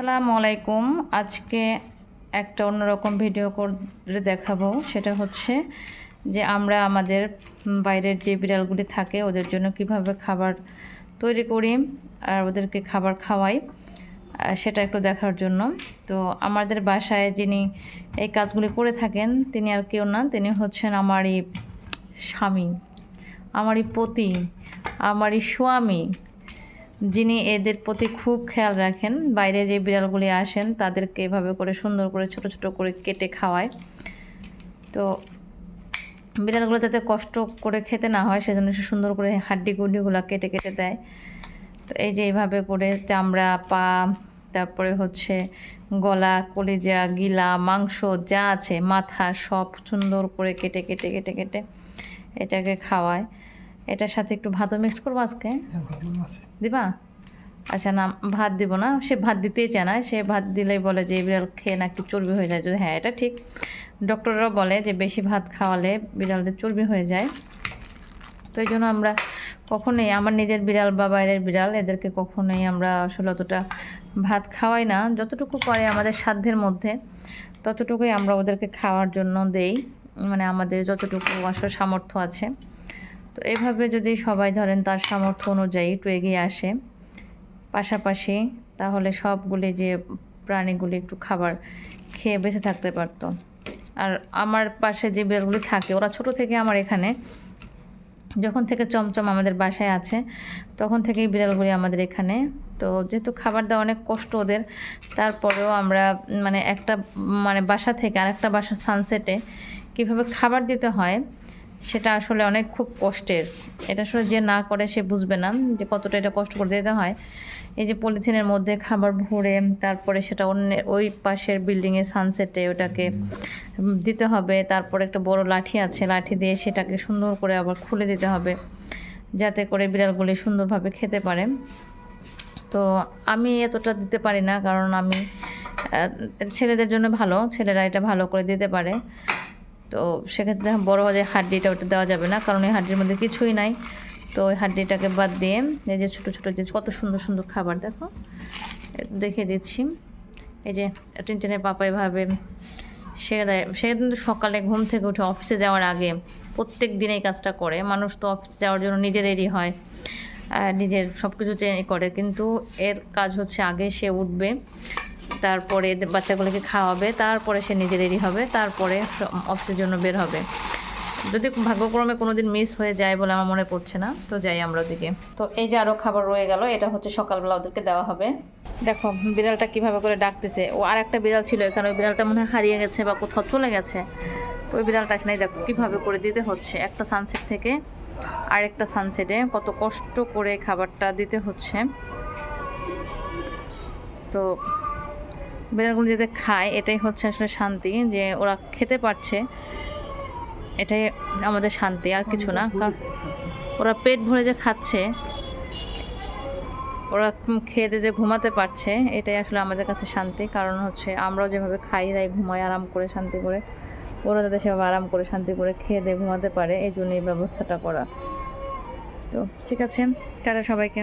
আসসালামু আলাইকুম। আজকে একটা অন্যরকম ভিডিও করে দেখাবো। সেটা হচ্ছে যে আমরা আমাদের বাইরের যে বিড়ালগুলি থাকে, ওদের জন্য কীভাবে খাবার তৈরি করি আর ওদেরকে খাবার খাওয়াই সেটা একটু দেখার জন্য। তো আমাদের বাসায় যিনি এই কাজগুলি করে থাকেন, তিনি আর কেউ না, তিনি হচ্ছেন আমারই স্বামী, আমারই পতি, আমারই স্বামী। যিনি এদের প্রতি খুব খেয়াল রাখেন, বাইরে যে বিড়ালগুলি আসেন, তাদেরকে এভাবে করে সুন্দর করে ছোট ছোট করে কেটে খাওয়ায়। তো বিড়ালগুলো যাতে কষ্ট করে খেতে না হয়, সেজন্য সে সুন্দর করে হাড্ডি গুড্ডিগুলো কেটে কেটে দেয়। তো এই যে এইভাবে করে চামড়া, পা, তারপরে হচ্ছে গলা, কলিজা, গিলা, মাংস, যা আছে, মাথা সব সুন্দর করে কেটে কেটে কেটে কেটে এটাকে খাওয়ায়। এটার সাথে একটু ভাতও মিক্সড করব আজকে। হ্যাঁ দিবা? আচ্ছা না ভাত দিব না। সে ভাত দিতেই চায় না। সে ভাত দিলেই বলে যে বিড়াল খেয়ে নাকি চর্বি হয়ে যায়। যদি হ্যাঁ এটা ঠিক। ডক্টররাও বলে যে বেশি ভাত খাওয়ালে বিড়ালদের চর্বি হয়ে যায়। তো এই জন্য আমরা কখনোই আমার নিজের বিড়াল বা বাইরের বিড়াল এদেরকে কখনোই আমরা আসলে অতটা ভাত খাওয়াই না। যতটুকু পারে আমাদের সাধ্যের মধ্যে ততটুকুই আমরা ওদেরকে খাওয়ার জন্য দেই। মানে আমাদের যতটুকু আসলে সামর্থ্য আছে। তো এইভাবে যদি সবাই ধরেন তার সামর্থ্য অনুযায়ী একটু এগিয়ে আসে, পাশাপাশি তাহলে সবগুলি যে প্রাণীগুলি একটু খাবার খেয়ে বেঁচে থাকতে পারতো। আর আমার পাশে যে বিড়ালগুলি থাকে, ওরা ছোট থেকে আমার এখানে, যখন থেকে চমচম আমাদের বাসায় আছে, তখন থেকেই বিড়ালগুলি আমাদের এখানে। তো যেহেতু খাবার দেওয়া অনেক কষ্ট ওদের, তারপরেও আমরা মানে একটা মানে বাসা থেকে আরেকটা বাসা সানসেটে কীভাবে খাবার দিতে হয় সেটা আসলে অনেক খুব কষ্টের। এটা আসলে যে না করে সে বুঝবে না যে কতটা এটা কষ্ট করে দিতে হয়। এই যে পলিথিনের মধ্যে খাবার ভরে তারপরে সেটা অন্য, ওই পাশের বিল্ডিংয়ে সানসেটে ওটাকে দিতে হবে। তারপরে একটা বড় লাঠি আছে, লাঠি দিয়ে সেটাকে সুন্দর করে আবার খুলে দিতে হবে। যাতে করে বিড়ালগুলি সুন্দরভাবে খেতে পারে। তো আমি এতটা দিতে পারি না, কারণ আমি ছেলেদের জন্য ভালো, ছেলেরা এটা ভালো করে দিতে পারে। তো সেক্ষেত্রে বড় যে হাড্ডিটা ওটা দেওয়া যাবে না, কারণ এই হাড্ডির মধ্যে কিছুই নাই। তো ওই হাড্ডিটাকে বাদ দিয়ে এই যে ছোটো ছোটো যে কত সুন্দর সুন্দর খাবার, দেখো। দেখে দিচ্ছি। এই যে টিনটিনে পাপা এভাবে সেরে দেয়। সে কিন্তু সকালে ঘুম থেকে উঠে অফিসে যাওয়ার আগে প্রত্যেক দিন এই কাজটা করে। মানুষ তো অফিসে যাওয়ার জন্য নিজে রেডি হয় নিজের সব কিছু চেঞ্জ করে। কিন্তু এর কাজ হচ্ছে আগে সে উঠবে তারপরে বাচ্চাগুলোকে খাওয়াবে, তারপরে সে নিজে রেডি হবে, তারপরে অফিসের জন্য বের হবে। যদি ভাগ্যক্রমে কোনো দিন মিস হয়ে যায় বলে আমার মনে পড়ছে না, তো যাই আমরা ওদিকে। তো এই যে আরও খাবার রয়ে গেল, এটা হচ্ছে সকালবেলা ওদেরকে দেওয়া হবে। দেখো, বিড়ালটা কীভাবে করে ডাকতেছে। ও আর একটা বিড়াল ছিল এখানে, ওই বিড়ালটা মনে হয় হারিয়ে গেছে বা কোথাও চলে গেছে। তো ওই বিড়ালটা আসলে দেখো, কীভাবে করে দিতে হচ্ছে। একটা সানসেট থেকে আরেকটা সানসেটে কত কষ্ট করে খাবারটা দিতে হচ্ছে। তো বিড়ালগুলো যাতে খায় এটাই হচ্ছে আসলে শান্তি যে ওরা খেতে পারছে এটাই আমাদের শান্তি আর কিছু না। কারণ ওরা পেট ভরে যে খাচ্ছে ওরা খেয়ে দিয়ে যে ঘুমাতে পারছে এটাই আসলে আমাদের কাছে শান্তি। কারণ হচ্ছে আমরাও যেভাবে খাই দাই ঘুমাই আরাম করে শান্তি করে। ওরা যাতে সেভাবে আরাম করে শান্তি করে খেয়ে দিয়ে ঘুমাতে পারে এই জন্য এই ব্যবস্থাটা করা। তো ঠিক আছে টাটা সবাইকে।